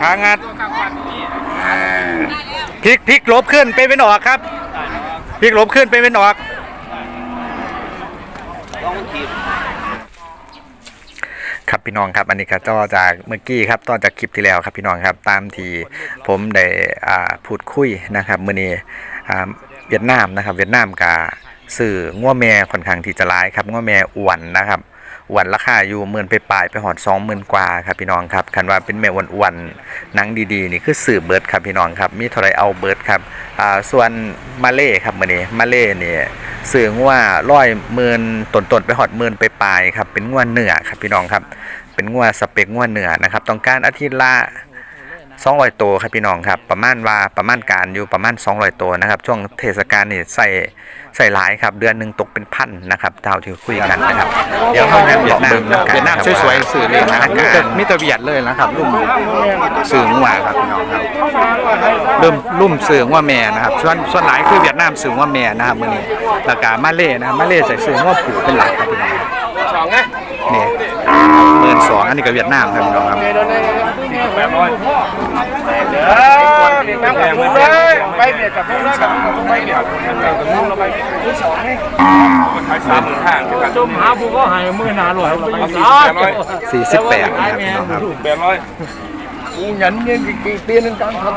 ขางัดพลิกพลิกลบขึ้นไปเป็นออกครับพลิกลบขึ้นไปเป็นออกครับพี่น้องครับอันนี้ก็ต่อจากเมื่อกี้ครับต่อจากคลิปที่แล้วครับพี่น้องครับตามที่ผมได้อ่าพูดคุยนะครับมื้อนี้อ่าเวียดนามนะครับ เวียดนามกาซื้องัวแม่ค่อนข้างที่จะหลายครับงัวแม่อ้วนนะครับ อ้วนราคาอยู่หมื่นไปปลายไปหอดสองหมื่นกว่าครับพี่น้องครับคันว่าเป็นแม่อ้วนๆหนังดีๆนี่คือสื่อเบิร์ดครับพี่น้องครับมีเท่าไรเอาเบิร์ดครับอ่าส่วนมาเล่ครับมื่อนี้มาเล่เนี่ยสื่องว่าร้อยหมื่นต้นๆไปหอดหมื่นไปปลายครับเป็นงวดเหนือครับพี่น้องครับเป็นงวดสเปกงวดเหนือนะครับต้องการอาทิตย์ละ 200ตัวครับพี่น้องครับ ประมาณว่าประมาณการอยู่ประมาณ 200 ตัวนะครับ ช่วงเทศกาลนี่ใส่ใส่หลายครับ เดือนหนึ่งตกเป็นพันนะครับเท่าที่คุยกันนะครับ เดี๋ยวเขาเวียดนามนะเวียดนามสวยๆสื่อเลยนะครับมิตรมิตรเวียดเลยนะครับรุ่มสื่องัวครับพี่น้องครับเริ่มรุ่มสื่องัวแม่นะครับส่วนส่วนหลายคือเวียดนามสื่องัวแม่นะครับมื้อนี้แล้วก็มาเลนะครับมาเลใส่สื่องัวผูเป็นหลักครับพี่น้อง ครับนี่หมื่นสองอันนี้ก็เวียดนามครับพี่น้องครับไปเบียดกับพวกนั้นกับพวกไปเบียดกับพวกเราไปสองนี่สามหมื่นห้าจุ่มหาผู้ก็หายมื่นหาหน่วยเราไปสามสี่สิบแปดนะครับพี่น้องครับแปดร้อยกูยันเนี่ยกี่ปีนึงกันครับ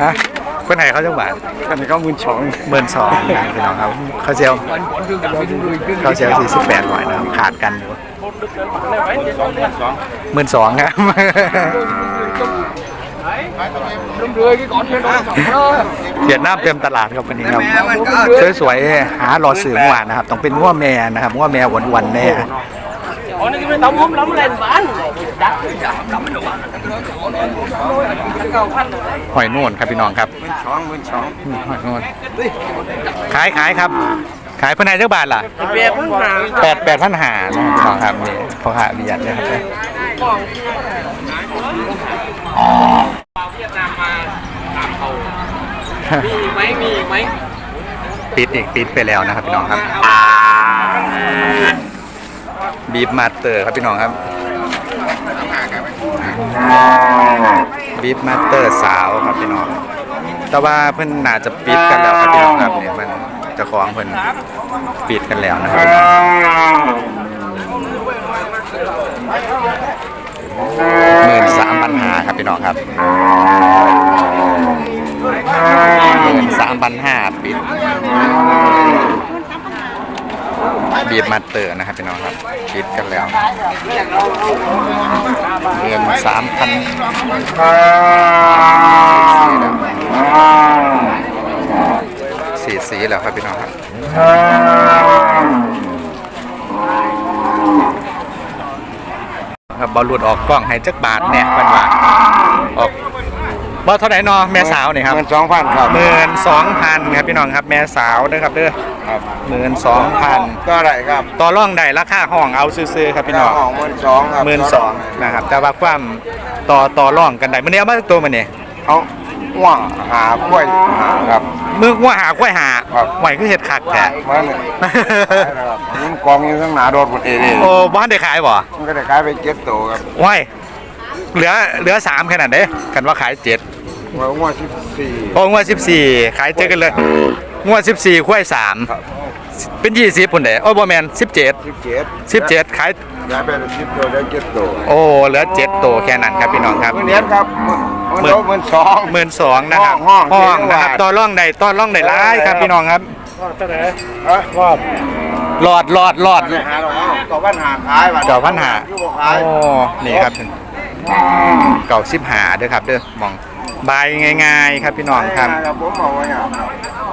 ฮะ คนไหนเขาจังหวัดกันเขาหมื่นสองหมื่นสองนะพี่น้องครับเขาเซลเขาเซลสี่สิบแปดหน่อยนะครับขาดกันอยู่หมื่นสองครับรุ่มเรือกี่ก่อนเนี่ยน้องสองเนาะเวียดนามเต็มตลาดครับวันนี้ครับสวยๆหาหลอดสื่องัวนะครับ ต้องเป็นงัวแม่นะครับงัวแม่หวานๆแน่อ๋อนี่เป็นตำหุ้มล้ำเล่นบ้านดัก หอยนวลครับพี่น้องครับสองหมื่นสองอืมหอยนวลขายขายครับ ขายเพื่อนนายเจ้าบาทล่ะเบียร์พึ่งหาแปดแปดพันหานะครับพี่น้องครับนี่พอหาเบียดเลยครับมีไหมมีไหมปิดอีกปิดไปแล้วนะครับพี่น้องครับบีบมาสเตอร์ครับพี่น้องครับ บีบมาสเตอร์สาวครับพี่น้อง แต่ว่าเพิ่นน่าจะปิดกันแล้วครับพี่น้องครับเนี่ยมันเจะของเพิ่นปิดกันแล้วนะครับพี่น้องหมื่นสามพันหาครับพี่น้องครับหมื่นสามพันห้าปิด บีบมาสเตอร์นะครับพี่น้องครับปิดกันแล้วเงินสามพันสีสีแล้วครับพี่น้องครับครับบอลลูดออกกล้องให้จักบาทเนี่ยเป็นว่าออกบอลเท่าไหร่นอแม่สาวนี่ครับหมื่นสองพันครับหมื่นสองพันครับพี่น้องครับแม่สาวเด้อครับเด้อ ครับหมื่นสองพันก็ได้ครับต่อร่องได้ราคาห้องเอาซื้อๆครับพี่น้องของหมื่นสองครับหมื่นสองนะครับ แต่ว่าความต่อต่อร่องกันได้มันนี้เอามาตัวมันนี่เอาว่างหากล้วยหาครับมือว่าหาควายหาครับไหวคือเห็ดขักแท้มาเนี่ยครับนี่กองอยู่ข้างหน้าโดดบนเอเดโอ้บ้านได้ขายบ่มันก็ได้ขายไปเจ็ดตัวครับไหวเหลือเหลือสามขนาดเด้กันว่าขายเจ็ดว่าว่าสิบสี่โอ้งวดสิบสี่ขายเจอกันเลย งวดสิบสี่ควายสามครับเป็นยี่สิบคนเด้โอ้บอแมนสิบเจ็ดสิบเจ็ดสิบเจ็ดขายย้ายไปสิบตัวได้เจ็ดตัวโอ้เหลือเจ็ดตัวแค่นั้นครับพี่น้องครับเมื่อนี้ครับเมื่อเมื่อสอง หมื่นสองนะครับห้องห้องนะครับเจ็ดบาทต่อร่องใดต่อร่องใดร้ายครับพี่น้องครับ เอ้ยรอบหลอดหลอดหลอดหาเราต่อปัญหาขายวันเก่าพันหาคือบ่โอ้ขายนี่ครับเก่าสิบหาเด้อครับเด้อมองบายง่าย ๆ ครับพี่น้องครับครับผมบอกว่าเนี่ย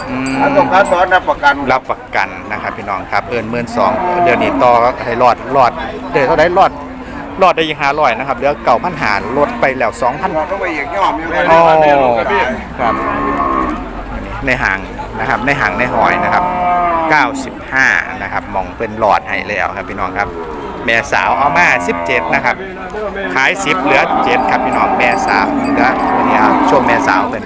อืมถ้าต้องการสอนรับประกันรับประกันนะครับพี่น้องครับเอินหมื่นสองเดือนนี้ต่อให้รอดรอดเดือนเท่าไดรอดรอดได้ยิงหาร้อยนะครับเดือนเก่าพันหาลดไปแล้วสองพันเราต้องไปอีกย่อมยังไงโอ้ครับในห่างนะครับในห่างในหอยนะครับ 95 นะครับมองเป็นหลอดให้แล้วครับพี่น้องครับ แม่สาวเอามา 17 นะครับ ขาย 10 เหลือ 7 ครับพี่น้องแม่สาวเหลือวันนี้เอาช่วงแม่สาวเป็น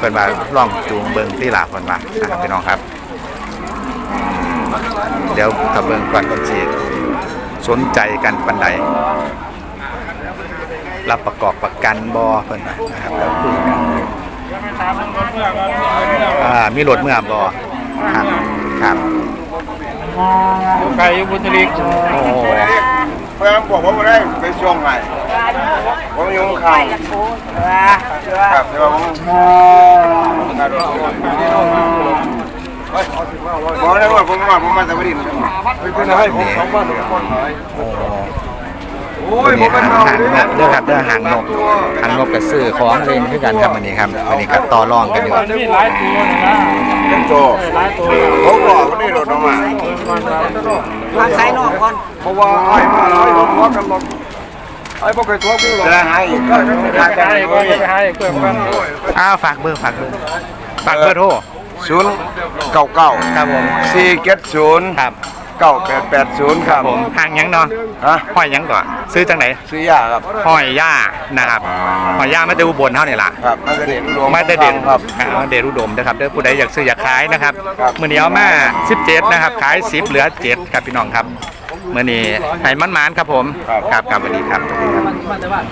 เป็นมาล่องจูงเบิงที่หลาคนมานะครับพี่น้องครับ เดี๋ยวถ้าเบิงก่อนคนสีสนใจกันปันใดรับประกอบประกันบอเพิ่นนะครับแล้วคุยกันอ่ามีรถเมื่อบอครับครับไก่บุตริกโอ้เพื่อนบอกว่าไม่ได้ไปช่วงไหนผมยุ่งข่าวครับแต่ว่าผม บอกได้ว่าผมมาผมมาแต่ไม่ดินเป็นอะไรผมสองบ้านหนึ่งคนโอ้โอ้ยผมเป็นหางเราหางนกเด้อครับเด้อหางนกหางนกกับซื้อของเล่นคือกันครับอันนี้ครับอันนี้ก็ต่อรองกันอยู่มันมีหลายตัวนะเป็นโจหลายตัวผมบอกว่านี่รถออกมาทางซ้ายนอกก่อนเพราะว่าไอ้มาไอ้รถรถกันรถไอ้พวกไอ้ตัวร์กูหายอีกจะไปหายกันให้ก็ไปให้เพื่อนกันอ้าวฝากเบอร์ฝากเบอร์ ฝากเบอร์โทรศูนย์เก้าเก้าครับผมสี่เจ็ดศูนย์ครับเก้าแปดแปดศูนย์ครับผมห่างหยังเนาะฮะห้อยหยังก่อนซื้อจังไหนซื้อยาครับห้อยย่านะครับห้อยย่ามาแต่อุบลเท่านี่ล่ะครับมาเด็ดอุดมมาแต่เด่นครับอ่ามาเด่นอุดมนะครับเด้อผู้ใดอยากซื้ออยากขายนะครับครับมื้อนี้เอามา17นะครับขาย10เหลือ7ครับพี่น้องครับมื้อนี้ให้มันมานๆครับผมครับครับสวัสดีครับสวัสดีครับ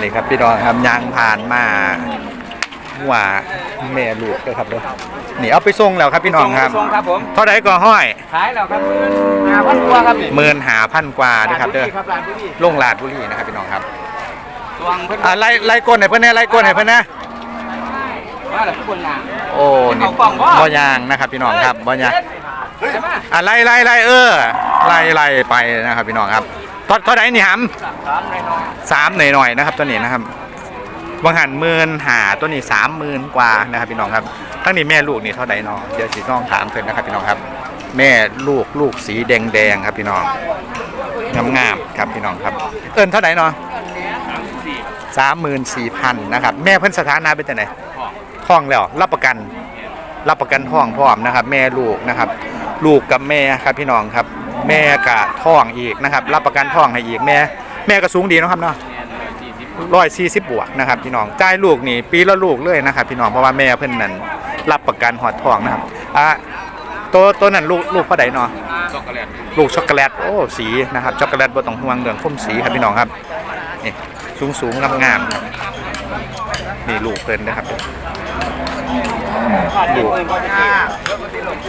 นี่ครับพี่น้องครับยางผ่านมา ว่าแม่ลูกเด้อครับเด้อนี่เอาไปส่งแล้วครับพี่น้องครับส่งครับผมเท่าใดก็ห้อยขายแล้วครับหาพันกว่าครับนี่หมื่นหาพันกว่าเด้อครับเด้อครับร้านพี่ลงลาดบุรีนะครับพี่น้องครับตวงเพิ่นอ่าไล่ไล่ก้นให้เพิ่นแน่ไล่ก้นให้เพิ่นนะมาแล้วทุกคนน่ะโอ้นี่เอากล่องบ่บ่ยางนะครับพี่น้องครับบ่ยางใช่ไหมอะไล่ไล่ไล่เออไล่ไล่ไปนะครับพี่น้องครับทอดทอดไหนนี่หสามหน่อยำสามหน่อยหน่อยๆนะครับตัวนี้นะครับ บางหันหมื่นหาตัวนี้สามหมื่นกว่านะครับพี่น้องครับทั้งนี้แม่ลูกนี่เท่าใดเนาะเดี๋ยวสีน้องถามเพิ่นนะครับพี่น้องครับ แม่ลูกลูกสีแดงแดงครับพี่น้องงามงามครับพี่น้องครับ เอิ้นเท่าไหร่เนาะสามหมื่นสี่พันนะครับแม่เพิ่นสถานะเป็นจังไหนท้องแล้วรับประกันรับประกันท้องพร้อมนะครับ แม่ลูกนะครับ ลูกกับแม่ครับพี่น้องครับ แม่กะท้องอีกนะครับ รับประกันท้องให้อีกแม่ แม่ก็สูงดีนะครับเนาะ ร้อยสี่สิบบวกนะครับพี่น้องจ่ายลูกนี่ปีละลูกเลยนะครับพี่น้องเพราะว่าแม่เพิ่นนั่นรับประกันหอดท้องนะครับอะตัวตัวนั้นลูกลูกพ่อใดเนาะช็อกโกแลตลูกช็อกโกแลตโอ้สีนะครับช็อกโกแลตบ่ต้องห่วงเรื่องคมสีครับพี่น้องครับนี่สูงสูงงามงามๆครับนี่ลูกเพิ่นนะครับลูก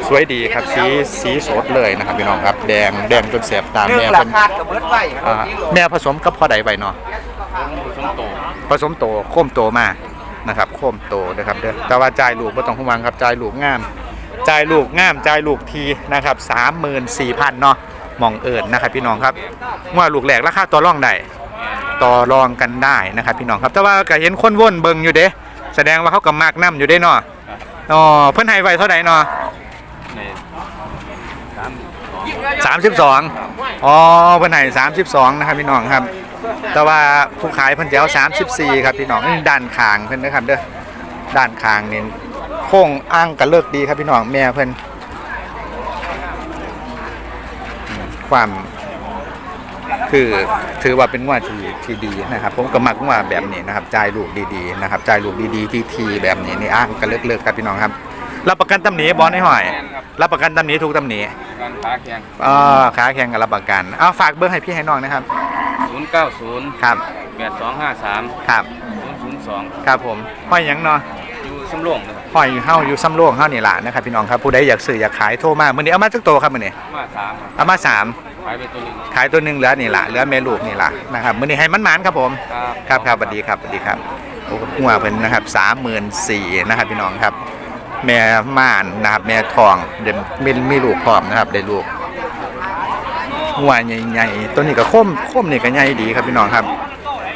สวยดีครับสีสีสดเลยนะครับพี่น้องครับ แดงแดงจนแสบตาเรื่อแม่งราเพิ่นคากับเบิดไว้อ่าแม่ผสมกับพ่อใดไว้เนาะ ผสมโตโค้มโตมานะครับโค้มโตนะครับเด้อแต่ว่าจ่ายลูกบ่ต้องห่วงครับจ่ายลูกงามจ่ายลูกงามจ่ายลูกทีนะครับ34,000เนาะหมองเอิญนะครับพี่น้องครับว่าลูกแหลกราคาต่อรองได้ต่อรองกันได้นะครับพี่น้องครับแต่ว่าก็เห็นคนว่นเบิงอยู่เด้แสดงว่าเขากับมากน้ำอยู่เด้เนาะอ๋อเพิ่นให้ไว้เท่าไหร่เนาะ32อ๋อเพิ่นให้32นะครับพี่น้องครับ แต่ว่าผู้ขายเพิ่นจะเอา34 ครับพี่น้องนี่ด้านข้างเพิ่นนะครับเด้อด้านข้างนี่โค้งอ้างกันเลิกดีครับพี่น้องแม่เพิ่นอืมความคือถือว่าเป็นงว่าที่ที่ดีนะครับ ผมก็มักงว่าแบบนี้นะครับจ่ายลูกดีๆนะครับจ่ายลูกดีๆที่ทีแบบนี้นี่อ้างกันเลิกๆครับพี่น้องครับรับประกันตำหนิบอลให้หอยรับประกันตำหนิทุกตำหนิการค้าแข่งอ๋อขาแข่งกับรับประกันเอาฝากเบอร์ให้พี่ให้น้องนะครับ ศูนย์เก้าศูนย์ครับแปดสองห้าสามครับศูนย์ศูนย์สองครับผมห้อยหยังเนาะอยู่สำโรงนะครับห้อยเฮาอยู่ซ้ำโลกเฮานี่ล่ะนะครับพี่น้องครับผู้ใดอยากซื้ออยากขายโทรมามื้อนี้เอามาจักโตครับมื้อนี้มาสามครับเอามาสามขายไปตัวหนึ่งขายตัวหนึ่งเหลือนี่ละเหลือแม่ลูกนี่ละนะครับมื้อนี้ให้มันหมานครับผม ครับครับครับสวัสดีครับสวัสดีครับโอ้หัวเพิ่นนะครับสามหมื่นสี่นะครับพี่น้องครับ แม่ม่านนะครับ แม่ทองเดี๋ยวมีมีลูกพร้อมนะครับได้ลูก หัวใหญ่ๆตัวนี้ก็คมคมนี่ก็ใหญ่ดีครับพี่น้องครับ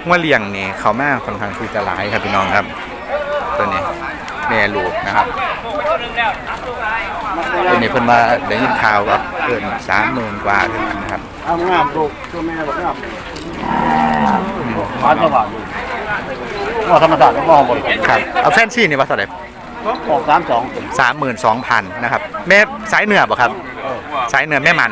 หัวเลี้ยงนี่เขามาค่อนข้างที่จะหลายครับพี่น้องครับ ตัวนี้แม่ลูกนะครับตัวนี้เพิ่นมาได้ยินข่าวก็เกินสามหมื่นกว่าขึ้นกันนะครับทำงามลูกตัวแม่แบบงามมาสว่างว่าธรรมศาสตร์ก็มองบนครับเอาแฟนซี่นี่ว่าเท่าไหร่ ออกสามสองสามหมื่นสองพันนะครับแม่สายเหนือบ่ครับสายเหนือแม่หมัน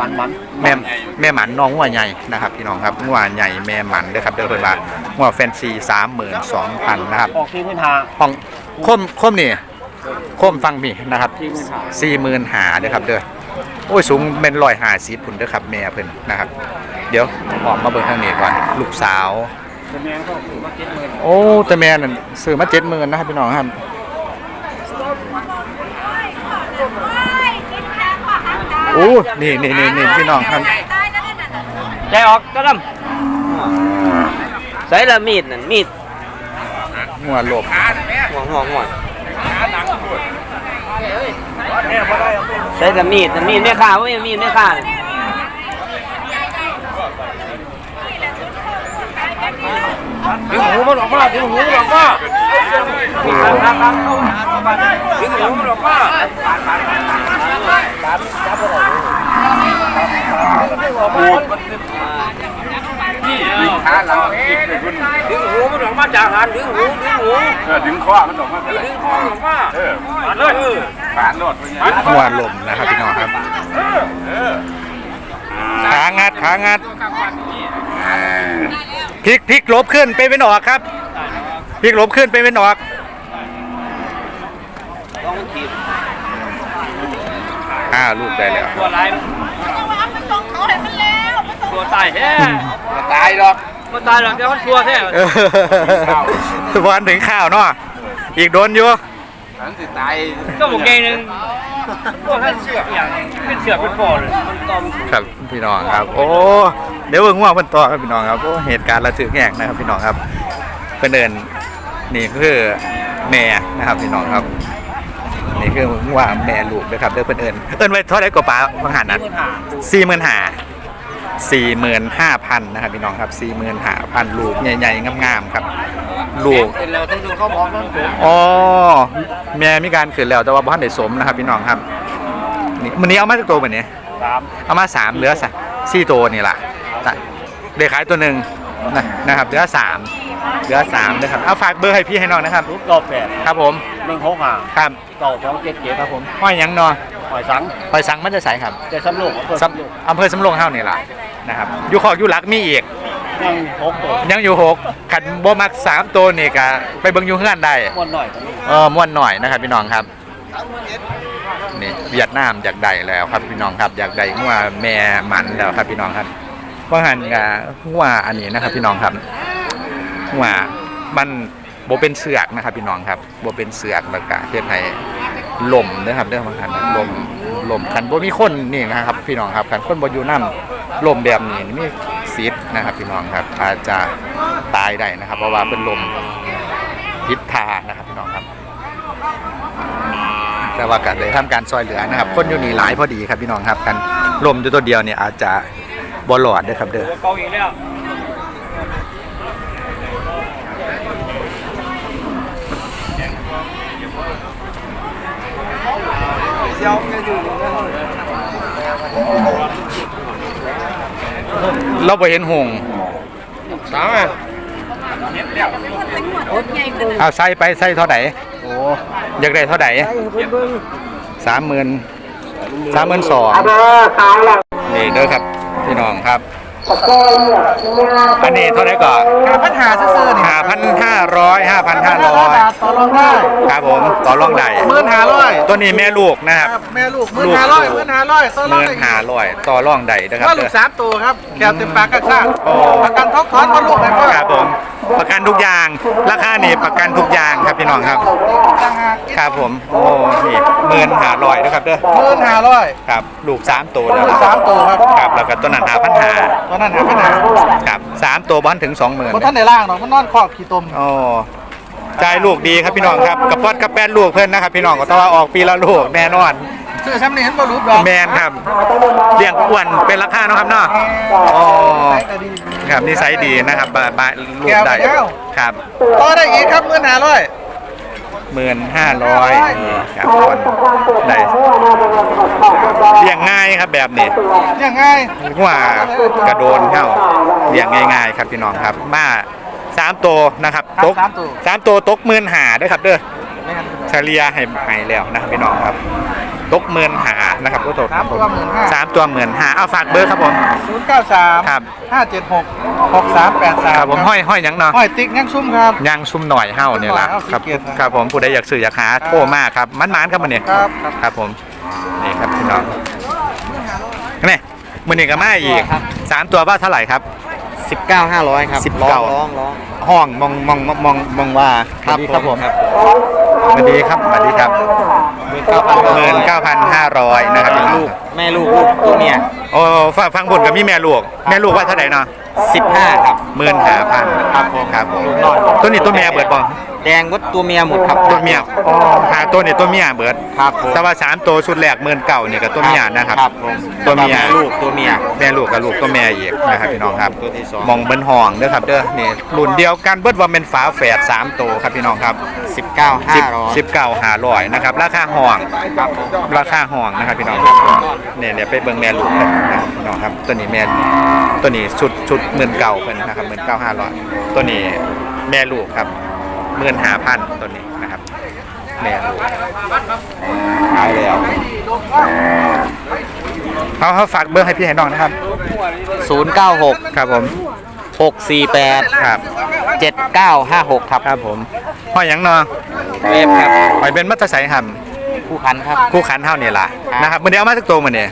มันมันแม่แม่หมันน้องงัวใหญ่นะครับพี่น้องครับงัวใหญ่แม่หมันเด้อครับเด้อเพิ่นว่างัวแฟนซีสามหมื่นสองพันนะครับออกที่พื้นหาห้องคมคมนี่คมฟังมีนะครับสี่หมื่นหาเด้อครับเด้อโอ้ยสูงเป็นร้อยห้าสิบพุ่นเด้อครับแม่เพิ่นนะครับ เดี๋ยวออกมาเบิ่งทางนี้ก่อนลูกสาวโอ้แต่แม่นั่นซื้อมาเจ็ดหมื่นนะครับพี่น้องครับ โอ้นี่นี่นี่นี่พี่น้องครับใจออกก็ดำใส่ละมีดนั่นมีดหัวหลบห่วงห่วงห่วงใส่ละมีดนั่นมีดไม่ฆ่าเว้ยมีดไม่ฆ่าน่ะดึงหูมันออกมาดึงหูมันออกมา ดึงหูมันออกมาดึงหูมันออกมาจากหันดึงหูดึงหูเออดึงคอมันออกมาดึงคอมันออกมาเออปาดเลยปานโดดหัวลบนะครับพี่น้องครับขางัดขางัดพลิกพลิกลบขึ้นไปเป็นออกครับ พลิกลบขึ้นไปเป็นออกต้องขีดอ่าลูกได้แล้วตัวลายตัวตายแท้ตายหรอกมันตายหรอกแต่มันตัวแท้เออวันถึงข้าวเนาะอีกโดนอยู่ฉันสิตายก็บอกไงนึงตัวท่านเสือกอย่างเป็นเสือกเป็นปอเลยมันตอมครับพี่น้องครับ โอ้เดี๋ยวเบิ่งว่ามันต่อครับพี่น้องครับโอ้เหตุการณ์ระทึกแหกนะครับพี่น้องครับเพื่นเดิน นี่คือแม่นะครับพี่น้องครับ นี่คือว่าแม่ลูกนะครับเด้อเพื่นเอิญเอิญไว้เท่าไหร่กว่าป้าพังหันนะสี่หมื่นห้าสี่หมื่นห้าพันนะครับพี่น้องครับสี่หมื่นห้าพันลูกใหญ่ๆงามๆครับ ลูกเป็นเราต้องดูเขาบอกต้องดูอ๋อแม่มีการขืนแล้วแต่ว่าบ้านได้สมนะครับพี่น้องครับนี่มันนี้เอามาจากตัวแบบนี้สามเอามาสามเหลือสะสี่ตัวนี่แหละแต่เด็กขายตัวหนึ่งนะนะครับเหลือสาม เหลือสามนะครับเอาฝากเบอร์ให้พี่ให้น้องนะครับทุกรอบแปดครับผมหนึ่งหกห้าครับเก้าสองเจ็ดเจ็ดครับผมห้อยหยังเนอหอยสังหอยสังมันจะใสครับจะสำรวจเพิ่มสำอำเภอสำโรงเฮ้านี่แหละนะครับอยู่ขอกอยู่หลักมีอีกยังหกตัวยังอยู่หกขันบ่มักสามตัวนี่ก็ไปเบิ่งอยู่เฮือนได้ม้วนหน่อยเออม่วนหน่อยนะครับพี่น้องครับนี่เวียดนามอยากได้แล้วครับพี่น้องครับอยากได้งัวแม่หมันแล้วครับพี่น้องครับว่าหันกับงัวอันนี้นะครับพี่น้องครับ งัวมันโบเป็นเสือกนะครับพี่น้องครับโบเป็นเสือกแล้วก็เฮ็ดให้ลมนะครับเรื่องบางคันลมลมคันโบมีคนนี่นะครับ พี่น้องครับคันคนโบอยู่น้ำลมแบบนี้นี่มีสิทธิ์นะครับ พี่น้องครับอาจจะตายได้นะครับ เพราะว่าเป็นลมพิษทานะครับพี่น้องครับ แต่ว่าการได้ทำการซอยเหลือนะครับ คนอยู่นี่หลายพอดีครับพี่น้องครับกันลมอยู่ตัวเดียวเนี่ยอาจจะบอลอดเด้อครับเด้อ เกาอีกแล้วเราไปเห็นหงส์สามอะเอาใส่ไปใส่เท่าไหร่อยากได้เท่าไหร่สามหมื่นสามหมื่นสองนี่เด้อครับพี่น้องครับ อันนี้เท่าไหร่ก่อนปัญหาซื่อๆนี่ห้าพันห้าร้อยห้าพันห้าร้อยต่อรองได้ครับผมต่อรองได้หมื่นห้าร้อยตัวนี้แม่ลูกนะครับครับแม่ลูกหมื่นห้าร้อยหมื่นห้าร้อยต่อรองเงินได้หาร้อยต่อรองใดนะครับว่าลูเด้กอสามตัวครับแก้วเต็มปากกระซ่าโอ้ประกันท้องถอนมาลูกให้พ่อครับผม ประกันทุกอย่าง ราคานี่ประกันทุกอย่างครับพี่น้องครับต่างหากครับผมโอ้นี่เงินหาร้อยนะครับเด้อหมื่นห้าร้อยครับลูกสามตัวแล้วลูกสามตัวครับครับแล้วก็ตัวนั้นหาพันหาตอนนั้นหาปัญหาครับสามตัวบอลถึงสองหมื่นบนท่านในล่างเนาะมันนอนครอบขี้ตมโอ้ใจายลูกดีครับพี่น้องครับกระป๊อดกระแป้นลูกเพื่อนนะครับพี่น้องก็ต้องว่าออกปีละลูกแน่นอน ชื่อซ้ำนี่เห็นบ่รูปดอกแมนครับเลี้ยงอ้วนเป็นราคาเนาะครับเนาะอ๋อใส่ก็ดีครับนิสัยดีนะครับบาบาลูกได้แก้วครับต่อได้อีกครับหมื่นห้าร้อยหมื่นห้าร้อยครับคนได้เลี้ยงง่ายครับแบบนี้ยังไงว่ากระโดนเข้าเลี้ยงง่ายๆ ครับพี่น้องครับมาสามตัวนะครับตกสามตัวสามตัวตกหมื่นหาด้วยครับเด้อเฉลี่ยให้ให้แล้วนะครับพี่น้องครับ ตกหมื่นหานะครับก็ตกสามตัวหมื่นห้าสามตัวหมื่นหาเอาฝากเบอร์ครับผมศูนย์เก้าสามครับห้าเจ็ดหกหกสามแปดสาคมรับผมห้อยห้อยหยังเนาะห้อยติ๊กยังซุ่มครับย่างซุ่มหน่อยเฮ้าเนี่ยล่ะซุ่มหน่อยเฮ้าครับขี้เกียจนะครับผมผู้ใดอยากซื้ออยากหาโทรมากครับมันๆครับมันเนี่ยครับครับครับผมนี่ครับพี่น้องนี่มือนี้ก็มาอีกสามตัวว่าเท่าไหร่ครับสิบเก้าห้าร้อยครับสิบเก้าร้องร้องห้องมองมองมองมองมองว่าครับสวัสดีครับผผมมครับสวัสดีครับสวัสดีครับ หมื่นเก้าพันหมื่นเก้าพันห้าร้อยนะครับลูก แม่ลูกลูกตัวเมียโอ้ฟังฟังบุญกับมีแม่ลูก แม่ลูกว่าเท่าไหร่เนาะสิบห้าครับหมื่นห้าพันครับผมครับผมลูกน้อยตัวนี้ตัวเมียเบิดบ่ แดงวัดตัวเมียหมดครับ ตัวเมียอ๋อหาตัวนี้ตัวเมียเบิดครับผมแต่ว่าสามตัวชุดแรกหมื่นเก่านี่กับตัวเมียนะครับครับผมตัวเมียลูกตัวเมียแม่ลูกกับลูกตัวแม่อีกนะครับพี่น้องครับตัวที่สองมองเบิ้นห้องเด้อครับเด้อนี่รุ่นเดียวกันเบิดว่าเป็นฝาแฝดสามตัวครับพี่น้องครับสิบเก้าห้าร้อยสิบเก้าหาร้อยนะครับราคาห้องครับผมราคาห้องนะครับพี่น้องครับเนี่ยเนี่ยไปเบิ่งแม่ลูกกันนะครับพี่น้องครับตัวนี้แม่ตัวนี้ชุดชุดหมื่นเก่าเพิ่นนะครับหมื่นเก้าห้าร้อยตัวนี้แม่ลูกครับ หมื่นห้าพันตัวนี้นะครับแม่ลูกขายแล้วเขาเขาฝากเบอร์ให้พี่ให้น้องนะครับ ศูนย์เก้าหกครับผมหกสี่แปดครับเจ็ดเก้าห้าหกครับครับผมห้อยหยังเนาะเวฟครับหอยเป็นมัตตไสครับคู่คันครับ คู่ขันเท่านี่ล่ะครับนะครับมื้อนี้เอามาสักตัวมื้อนี้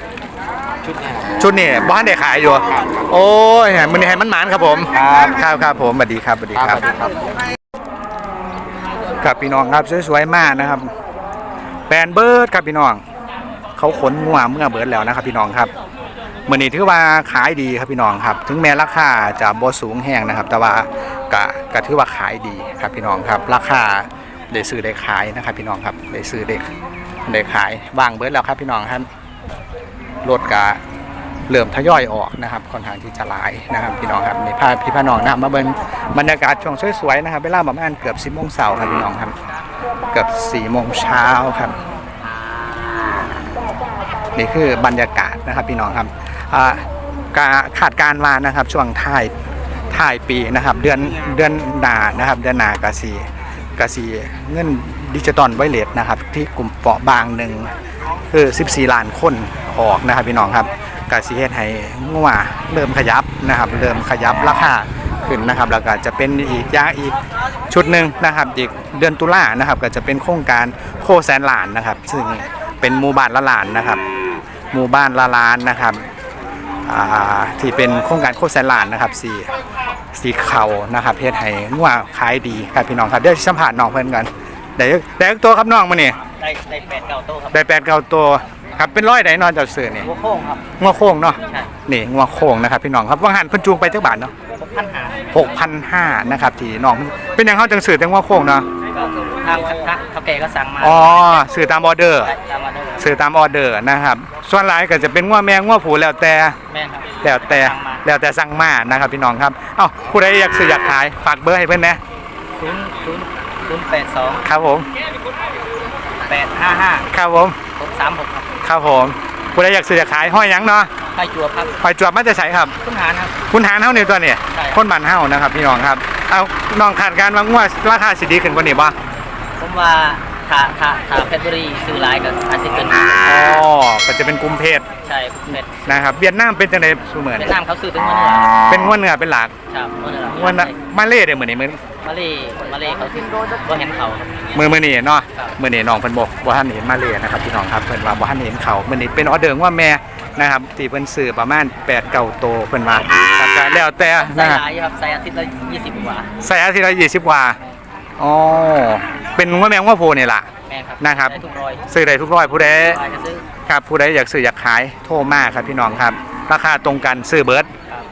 ชุดเนี้ชุดนี้บ้านได้ขายอยู่ โอ้ยมื้อนี้ให้มันหมานครับผมครับครับครับผมสวัสดีครับสวัสดีครับ ครับพี่น้องครับสวยๆมากนะครับแบรนเบิร์ดครับพี่น้อง เขาขนงัวเมื่อเบิร์ดแล้วนะครับ พี่น้องครับเมื้อนี้ถือว่าขายดีครับพี่น้องครับ ถึงแม้ราคาจะบ่สูงแห้งนะครับ แต่ว่าก็ก็ถือว่าขายดีครับพี่น้องครับ ราคาได้ซื้อได้ขายนะครับ พี่น้องครับได้ซื้อได้ได้ขายว่างเบิร์ดแล้วครับพี่น้องครับรถกะ เริ่มทยอยออกนะครับค่อนข้างที่จะหลายนะครับพี่น้องครับนี่พาพี่พาน้องนะมาเบิ่งบรรยากาศช่วงสวยๆนะครับเวลาประมาณเกือบ10โมงเช้าครับพี่น้องครับเกือบ4โมงเช้าครับนี่คือบรรยากาศนะครับพี่น้องครับอ่ากาดการวานะครับช่วงท้ายท้ายปีนะครับเดือนเดือนหนานะครับเดือนหนากะสีกะสีเงินดิจิตอลไวเลสนะครับที่กลุ่มเปราะบางหนึ่งคือ 14 ล้านคนออกนะครับพี่น้องครับ กะสีเฮ็ดให้งัวเริ่มขยับนะครับ เริ่มขยับราคาขึ้นนะครับแล้วก็จะเป็นอีกอย่างอีกชุดหนึ่งนะครับอีกเดือนตุลานะครับ ก็จะเป็นโครงการโคแสนล้านนะครับ ซึ่งเป็นหมู่บ้านละล้านนะครับ หมู่บ้านละล้านนะครับอ่าที่เป็นโครงการโคตรแสนล้านนะครับสีสีเขานะครับเพศไห้งัวขายดีครับพี่น้องครับเดี๋ยวสัมผัสน้องเพื่อนกันได้ได้อีกตัวครับน้องมาเนี่ยได้ได้แปดเก้าโต๊ะครับได้แปดเก้าตัว ครับเป็นร้อยไดนอนเจ้าเสือนี่หัวโค้งครับงัวโค้งเนาะใช่นี่งัวโค้งนะครับพี่น้องครับว่างหันเพิ่นจูงไปจักบาทเนาะหกพันหาหกพันห้านะครับที่น้องเป็นอย่างเขาจังสื่อจังงัวโค้งเนาะก็ทางทักเขาแก่ก็สั่งมาอ๋อสื่อตามออเดอร์ได้ตามมาได้เลยสื่อตามออเดอร์นะครับ ส่วนหลายก็จะเป็นงัวแมงงัวผูแล้วแต่ แม่นครับแล้วแต่สั่งมาแล้วแต่สั่งมานะครับพี่น้องครับเอ้าผู้ใดอยากซื้ออยากขายฝากเบอร์ให้เพื่อนนะศูนย์ศูนย์ศูนย์แปดสองครับผมแปดห้าห้าครับผม หกสามหกครับ ครับผมผู้ใดอยากซื้ออยากขายห้อยหยังเนาะไปจัวครับหอยจวบมาจะใส่ครับคุณหารครับ คุณหารเท่านี่ตัวเนี่ยใช่ คนบ้านเฮานะครับ พี่น้องครับเอาน้องขาดการวางว่าราคาสิดีขึ้นกว่านี้บ่ผมว่าถ้าถ้าถ้าเพชรบุรีซื้อหลายก็อาจจะเป็นอ๋อก็จะเป็นกลุ่มเพศใช่เพชรนะครับเวียดนามเป็นจังได๋ซูเหมือนเวียดนามเขาซื้อเป็นเงินเหนือเป็นงวดเนื้อเป็นหลักครับเงินเหนืองวดน่ะมาเล่เด้อมื้อนี้มื้อมาเลมาเลเขาซื้อก็เห็นเขาครับ มื้อมื้อนี้เนาะครับมื้อนี้น้องเพิ่นบอกบ่ทันเห็นมาเล่นะครับพี่น้องครับเพิ่นว่าบ่ทันเห็นเขามื้อนี้เป็นออเดอร์ว่าแม่นะครับที่เพิ่นซื้อประมาณ8 9โตวเพิ่นว่าครับก็แล้วแต่ใส่นะหลายอยู่ครับใส่อาทิตย์ละยี่สิบกว่าใส่อาทิตย์ละ20กว่าอ๋อเป็นว่าแมงว่าโพนี่ล่ะ แม่นครับนะครับ ได้ทุกร้อยซื้อได้ทุกร้อยผู้ใดร้อยก็ซื้อ ครับผู้ใดอยากซื้ออยากขายโทรมาครับพี่น้องครับ ราคาตรงกันซื้อเบิร์ด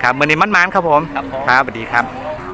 ครับมื้อนี้มันๆครับผมครับผมครับสวัสดีครับ